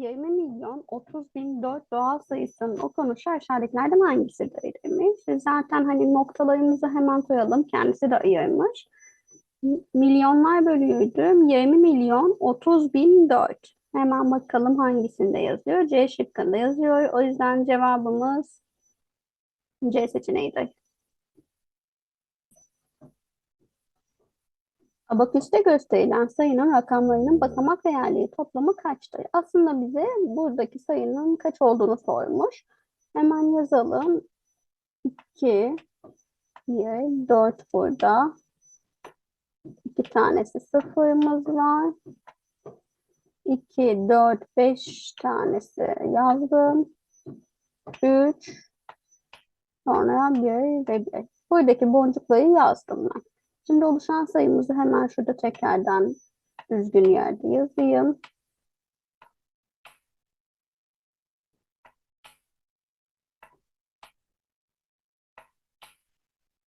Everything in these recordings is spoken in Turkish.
20 milyon 30 bin 4 doğal sayısının okunuşu aşağıdakilerden hangisidir demiş. Zaten hani noktalarımızı hemen koyalım. Kendisi de ayırmış. Milyonlar bölüydü. 20 milyon 30 bin 4. Hemen bakalım hangisinde yazıyor. C şıkkında yazıyor. O yüzden cevabımız C seçeneğidir. Abaküste gösterilen sayının rakamlarının basamak değerleri toplamı kaçtır? Aslında bize buradaki sayının kaç olduğunu sormuş. Hemen yazalım. 2, 1, 4 burada. İki tanesi sıfırımız var. 2, 4, 5 tanesi yazdım. 3, sonra 1 ve 1. Buradaki boncukları yazdım ben. Şimdi oluşan sayımızı hemen şurada tekrardan düzgün yerde yazayım.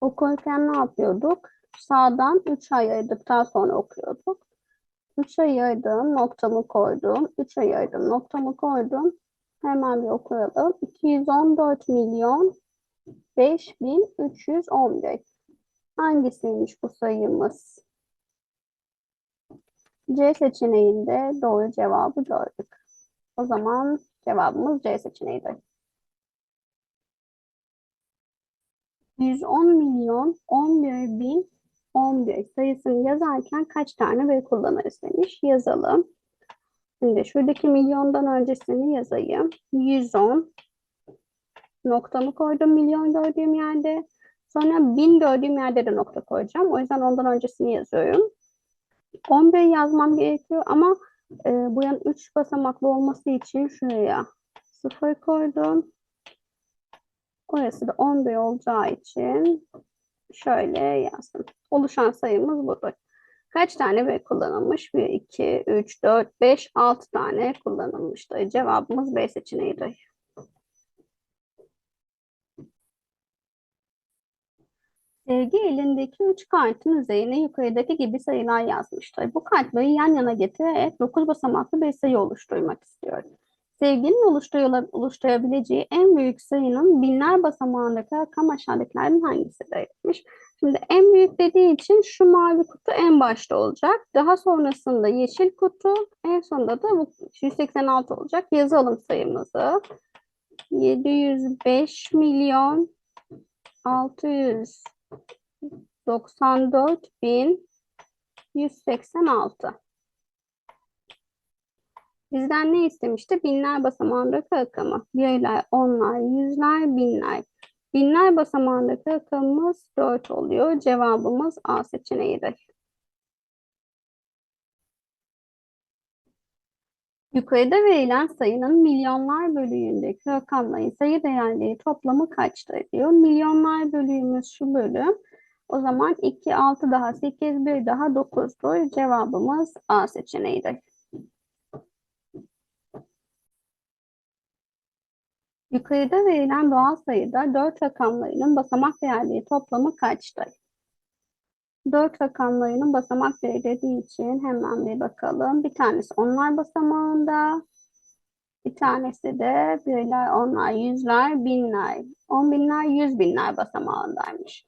Okurken ne yapıyorduk? Sağdan 3 ayırdıktan sonra okuyorduk. 3 ayırdım, noktamı koydum. 3 ayırdım, noktamı koydum. Hemen bir okuyalım. 214 milyon 5311. Hangisiymiş bu sayımız? C seçeneğinde doğru cevabı gördük. O zaman cevabımız C seçeneğidir. 110 milyon 11 bin 11 sayısını yazarken kaç tane ve kullanırız demiş. Yazalım. Şimdi şuradaki milyondan öncesini yazayım. 110 noktamı koydum milyon gördüğüm yerde. Sonra 1000 gördüğüm yerde de nokta koyacağım. O yüzden ondan öncesini yazıyorum. 11 yazmam gerekiyor ama e, bu yan 3 basamaklı olması için şuraya 0 koydum. Orası da 11 olacağı için şöyle yazdım. Oluşan sayımız budur. Kaç tane B kullanılmış? 1, 2, 3, 4, 5, 6 tane kullanılmıştır. Cevabımız B seçeneğidir. Sevgi elindeki üç kartın üzerine yukarıdaki gibi sayılar yazmıştır. Bu kartları yan yana getirerek 9 basamaklı bir sayı oluşturmak istiyor. Sevginin oluşturabileceği en büyük sayının binler basamağındaki rakam aşağıdakilerden hangisidir? demiş. Şimdi en büyük dediği için şu mavi kutu en başta olacak. Daha sonrasında yeşil kutu, en sonunda da bu 186 olacak. Yazalım sayımızı. 705 milyon 600 94.186. Bizden ne istemişti? Binler basamağındaki rakamı. Birler, onlar, yüzler, binler. Binler basamağındaki rakamımız 4 oluyor. Cevabımız A seçeneğidir. Yukarıda verilen sayının milyonlar bölüğündeki rakamların sayı değerleri toplamı kaçtır diyor. Milyonlar bölüğümüz şu bölüm. O zaman 2, 6 daha 8, 1 daha 9'dur. Cevabımız A seçeneğidir. Yukarıda verilen doğal sayıda 4 rakamlarının basamak değerleri toplamı kaçtır? 4 rakamlarının basamak değeri dediği için hemen bir bakalım. Bir tanesi onlar basamağında. Bir tanesi de birler, onlar, yüzler, binler. On binler, yüz binler basamağındaymış.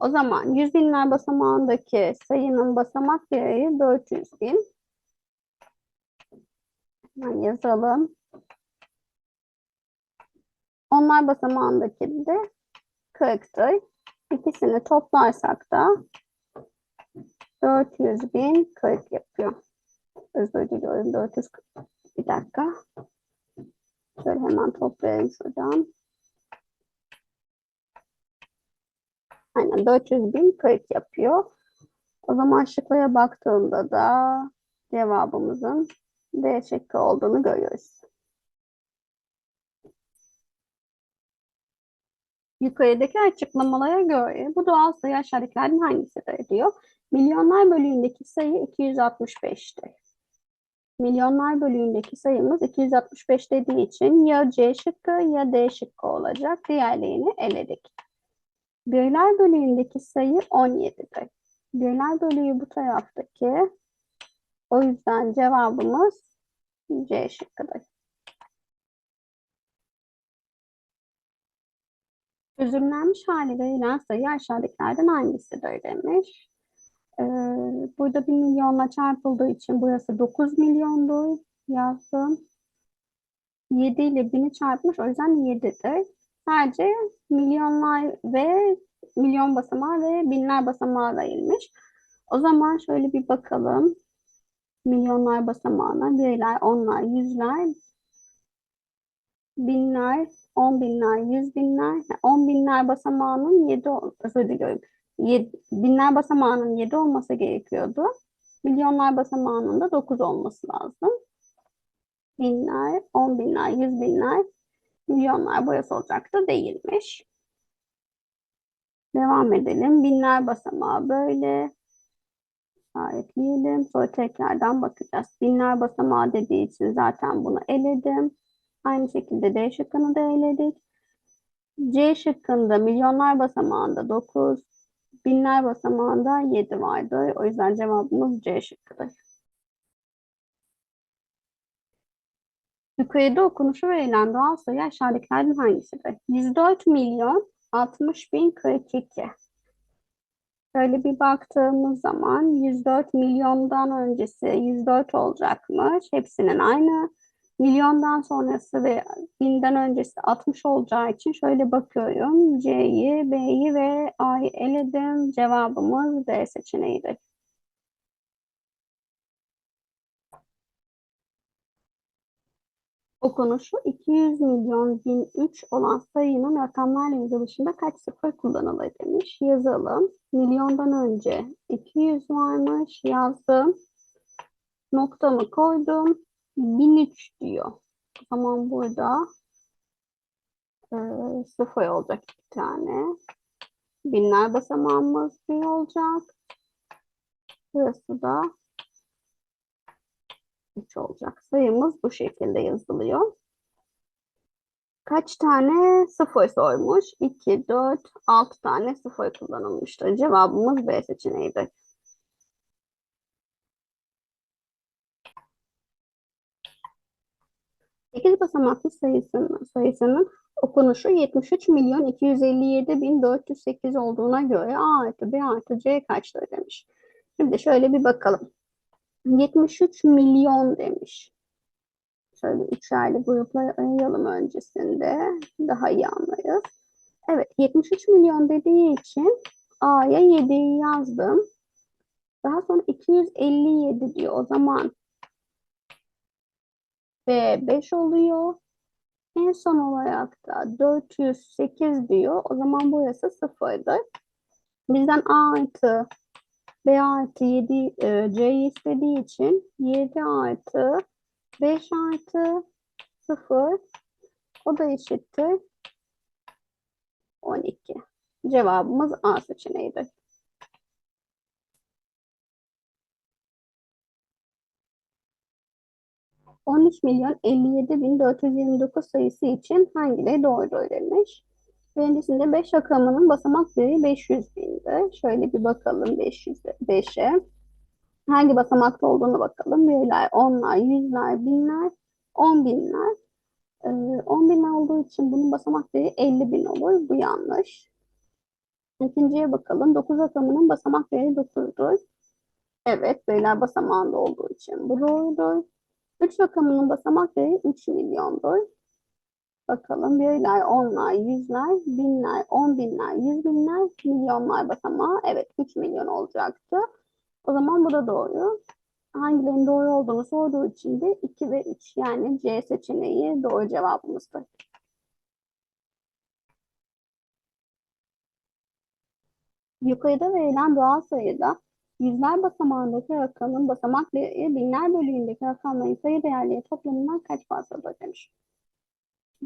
O zaman yüz binler basamağındaki sayının basamak değeri 400 bin. Hemen yazalım. Onlar basamağındaki de 40'tır. İkisini toplarsak da 400 bin 40 yapıyor. Özür diliyorum 440. Bir dakika. Şöyle hemen toplayalım şuradan. Aynen 400 bin 40 yapıyor. O zaman şıklara baktığımda da cevabımızın D şıkkı olduğunu görüyoruz. Yukarıdaki açıklamalara göre bu doğal sayı aşağıdakilerden hangisidir diyor. Milyonlar bölüğündeki sayı 265'ti. Milyonlar bölüğündeki sayımız 265 dediği için ya C şıkkı ya D şıkkı olacak. Diğerlerini eledik. Birler bölüğündeki sayı 17'di. Birler bölüğü bu taraftaki. O yüzden cevabımız C şıkkıdır. Çözümlenmiş hali verilen sayı aşağıdakilerden hangisidir demiş. Ee, burada bir milyonla çarpıldığı için burası 9 milyondur yazdım. 7 ile 1000'i çarpmış o yüzden 7'dir. Sadece milyonlar ve milyon basamağı ve binler basamağı verilmiş. O zaman şöyle bir bakalım. Milyonlar basamağına birler, onlar, yüzler, binler, on binler, yüz binler, on binler basamağının 7 özür diliyorum. Binler basamağının 7 olması gerekiyordu. Milyonlar basamağının da 9 olması lazım. Binler, on binler, yüz binler, milyonlar burası olacaktı değilmiş. Devam edelim. Binler basamağı böyle. İşaretleyelim. Sonra tekrardan bakacağız. Binler basamağı dediği için zaten bunu eledim. Aynı şekilde D şıkkını da eledik. C şıkkında milyonlar basamağında 9, binler basamağında 7 vardı. O yüzden cevabımız C şıkkıdır. Yukarıda okunuşu verilen doğal sayı aşağıdakilerden hangisidir? 104 milyon 60 bin 42. Şöyle bir baktığımız zaman 104 milyondan öncesi 104 olacakmış. Hepsinin aynı. Milyondan sonrası ve binden öncesi 60 olacağı için şöyle bakıyorum. C'yi, B'yi ve A'yı eledim. Cevabımız D seçeneğidir. Okunuşu 200 milyon 1003 olan sayının rakamlarla yazılışında kaç sıfır kullanılır demiş. Yazalım. Milyondan önce 200 varmış. Yazdım. Noktamı koydum. 1003 diyor. O burada e, sıfır olacak iki tane. Binler basamağımız bir olacak. Burası da 3 olacak. Sayımız bu şekilde yazılıyor. Kaç tane sıfır sormuş? 2, 4, 6 tane sıfır kullanılmıştır. Cevabımız B seçeneğidir. Sekiz basamaklı sayısının, sayısının okunuşu 73 milyon 257 bin 408 olduğuna göre A artı B artı C kaçtır demiş. Şimdi şöyle bir bakalım. 73 milyon demiş. Şöyle üçerli gruplara ayıralım öncesinde. Daha iyi anlarız. Evet 73 milyon dediği için A'ya 7'yi yazdım. Daha sonra 257 diyor. O zaman B 5 oluyor. En son olarak da 408 diyor. O zaman burası sıfırdır. Bizden A artı B artı 7 e, C'yi istediği için 7 artı 5 artı 0 o da eşittir 12. Cevabımız A seçeneğidir. On üç milyon 57 bin 429 sayısı için hangileri doğrudur demiş. Birincisinde 5 rakamının basamak değeri 500 bindi. Şöyle bir bakalım 500, 5'e. Hangi basamakta olduğunu bakalım. Birler, onlar, yüzler, binler, on binler. Ee, 10 bin olduğu için bunun basamak değeri 50 bin olur. Bu yanlış. İkinciye bakalım. 9 rakamının basamak değeri 9'dur. Evet, birler basamağında olduğu için bu doğrudur. 3 rakamının basamak değeri 3 milyondur. Bakalım birler, onlar, yüzler, binler, on binler, yüz binler, milyonlar basamağı. Evet 3 milyon olacaktı. O zaman bu da doğru. Hangilerinin doğru olduğunu sorduğu için de 2 ve 3 yani C seçeneği doğru cevabımızdır. Yukarıda verilen doğal sayıda yüzler basamağındaki rakamın basamak değeri binler bölüğündeki rakamların sayı değerleri toplamından kaç fazladır demiş.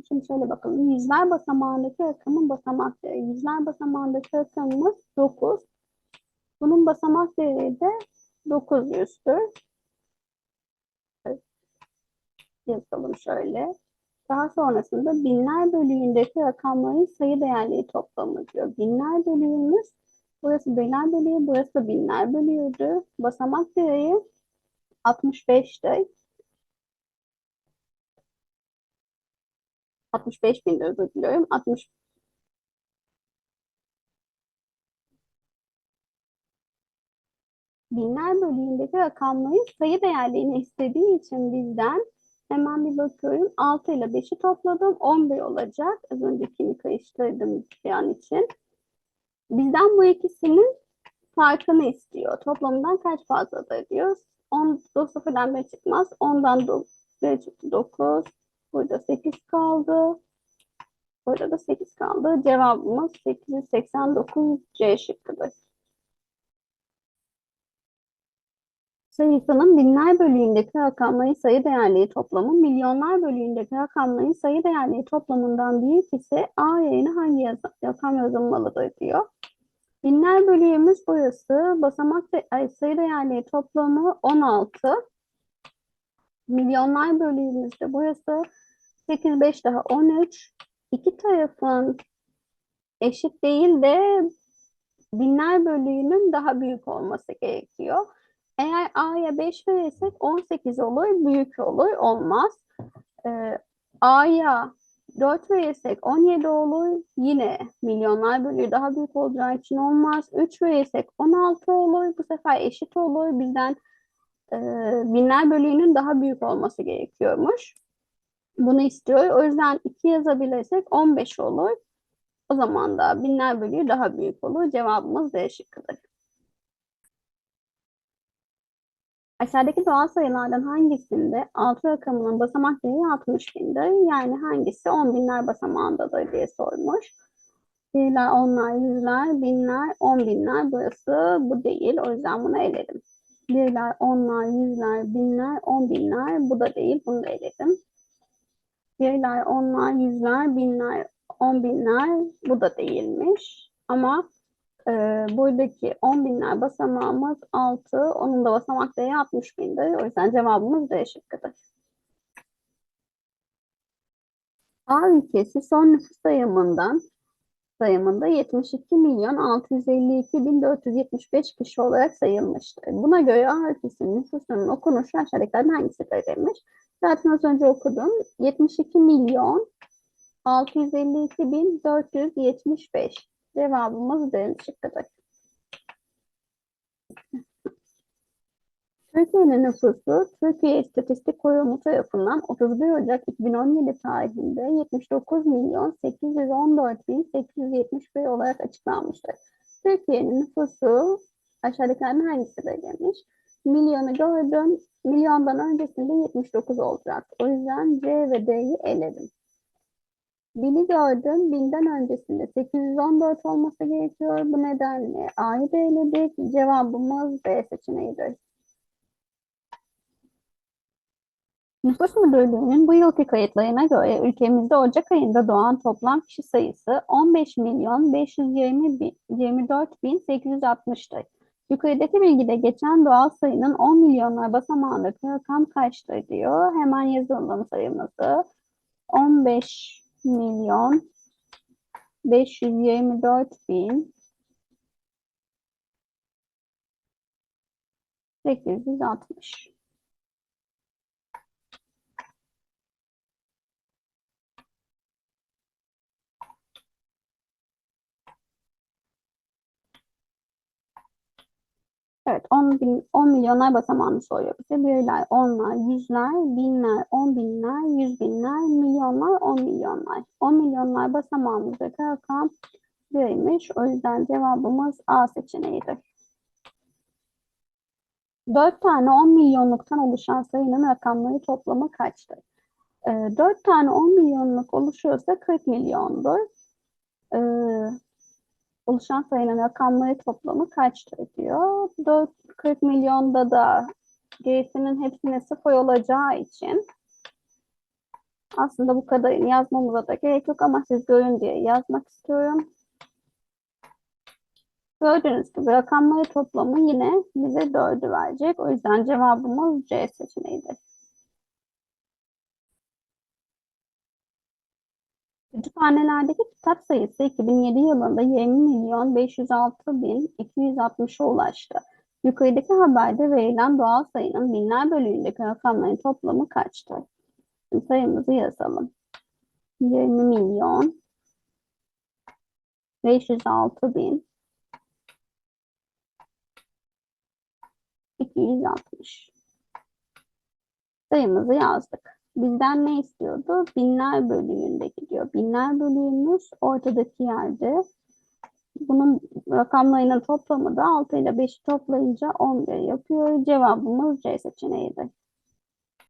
Şimdi şöyle bakalım. Yüzler basamağındaki rakamın basamak değeri. Yüzler basamağındaki rakamımız 9. Bunun basamak değeri de 900'tür. Evet. Yazalım şöyle. Daha sonrasında binler bölüğündeki rakamların sayı değerleri toplamı diyor. Binler bölüğümüz Burası Beyler bölüğü, burası da Binler bölüğüydü. Basamak direği 65'ti. 65 bin özür diliyorum. 60 binler bölümündeki rakamların sayı değerlerini istediği için bizden hemen bir bakıyorum. 6 ile 5'i topladım. 11 olacak. Az öncekini karıştırdım bir an için. Bizden bu ikisinin farkını istiyor. Toplamından kaç fazladır diyor. 10 sıfırdan 1 çıkmaz. 10'dan 1 çıktı 9. Burada 8 kaldı. Burada da 8 kaldı. Cevabımız 889 C şıkkıdır. Sayısının binler bölüğündeki rakamların sayı değerleri toplamı milyonlar bölüğündeki rakamların sayı değerleri toplamından büyük ise A yerine hangi yaz rakam yazılmalıdır diyor. Binler bölüğümüz burası. Basamak de ay, sayı değerleri toplamı 16. Milyonlar bölüğümüz de burası. 8, 5 daha 13. İki tarafın eşit değil de binler bölüğünün daha büyük olması gerekiyor. Eğer A'ya 5 verirsek 18 olur, büyük olur, olmaz. Ee, A'ya 4 verirsek 17 olur, yine milyonlar bölüğü daha büyük olacağı için olmaz. 3 verirsek 16 olur, bu sefer eşit olur. Bizden e, binler bölüğünün daha büyük olması gerekiyormuş. Bunu istiyor. O yüzden 2 yazabilirsek 15 olur. O zaman da binler bölüğü daha büyük olur. Cevabımız D şıkkıdır. Aşağıdaki doğal sayılardan hangisinde 6 rakamının basamak değeri 60 bindir? Yani hangisi 10 binler basamağındadır diye sormuş. Birler, onlar, yüzler, binler, on binler. Burası bu değil. O yüzden bunu eledim. Birler, onlar, yüzler, binler, on binler. Bu da değil. Bunu da eledim. Birler, onlar, yüzler, binler, on binler. Bu da değilmiş. Ama e, buradaki 10 binler basamağımız 6. Onun da basamak değeri 60 bindir. O yüzden cevabımız D şıkkıdır. A ülkesi son nüfus sayımından sayımında 72 milyon 652 bin 475 kişi olarak sayılmıştır. Buna göre A ülkesinin nüfusunun okunuşu aşağıdakilerden hangisidir demiş. Zaten az önce okudum. 72 milyon 652 bin 475. Cevabımız D şıkkıdır. Türkiye'nin nüfusu Türkiye İstatistik Kurumu tarafından 31 Ocak 2017 tarihinde 79 milyon 814 bin 871 olarak açıklanmıştır. Türkiye'nin nüfusu aşağıdakilerden hangisidir demiş. Milyonu gördüm. Milyondan öncesinde 79 olacak. O yüzden C ve D'yi eledim. Bini gördüm. Binden öncesinde 814 olması gerekiyor. Bu nedenle A'yı da eledik. Cevabımız B seçeneğidir. Nüfus Müdürlüğü'nün bu yılki kayıtlarına göre ülkemizde Ocak ayında doğan toplam kişi sayısı 15 milyon 520 bin, 24 bin 860'tır. Yukarıdaki bilgide geçen doğal sayının 10 milyonlar basamağındaki rakam kaçtır diyor. Hemen yazalım sayımızı. 15 milyon 524 bin 860. Evet, 10, bin, 10 milyonlar basamağını soruyor bize. Birler, onlar, yüzler, binler, on binler, yüz binler, milyonlar, on milyonlar. 10 milyonlar basamağımızdaki rakam birmiş. O yüzden cevabımız A seçeneğidir. 4 tane 10 milyonluktan oluşan sayının rakamları toplamı kaçtır? E, 4 tane 10 milyonluk oluşuyorsa 40 milyondur. Oluşan sayının rakamları toplamı kaçtır diyor. 4, 40 milyonda da gerisinin hepsine sıfır olacağı için aslında bu kadar yazmamıza da gerek yok ama siz görün diye yazmak istiyorum. Gördüğünüz gibi rakamları toplamı yine bize 4'ü verecek. O yüzden cevabımız C seçeneğidir. Kütüphanelerdeki kitap sayısı 2007 yılında 20 milyon 506 bin 260'a ulaştı. Yukarıdaki haberde verilen doğal sayının binler bölüğündeki rakamların toplamı kaçtır? Şimdi sayımızı yazalım. 20 milyon 506 bin 760. Sayımızı yazdık. Bizden ne istiyordu? Binler bölüğündeki diyor. Binler bölüğümüz ortadaki yerde. Bunun rakamlarının toplamı da 6 ile 5'i toplayınca 11 yapıyor. Cevabımız C seçeneğiydi.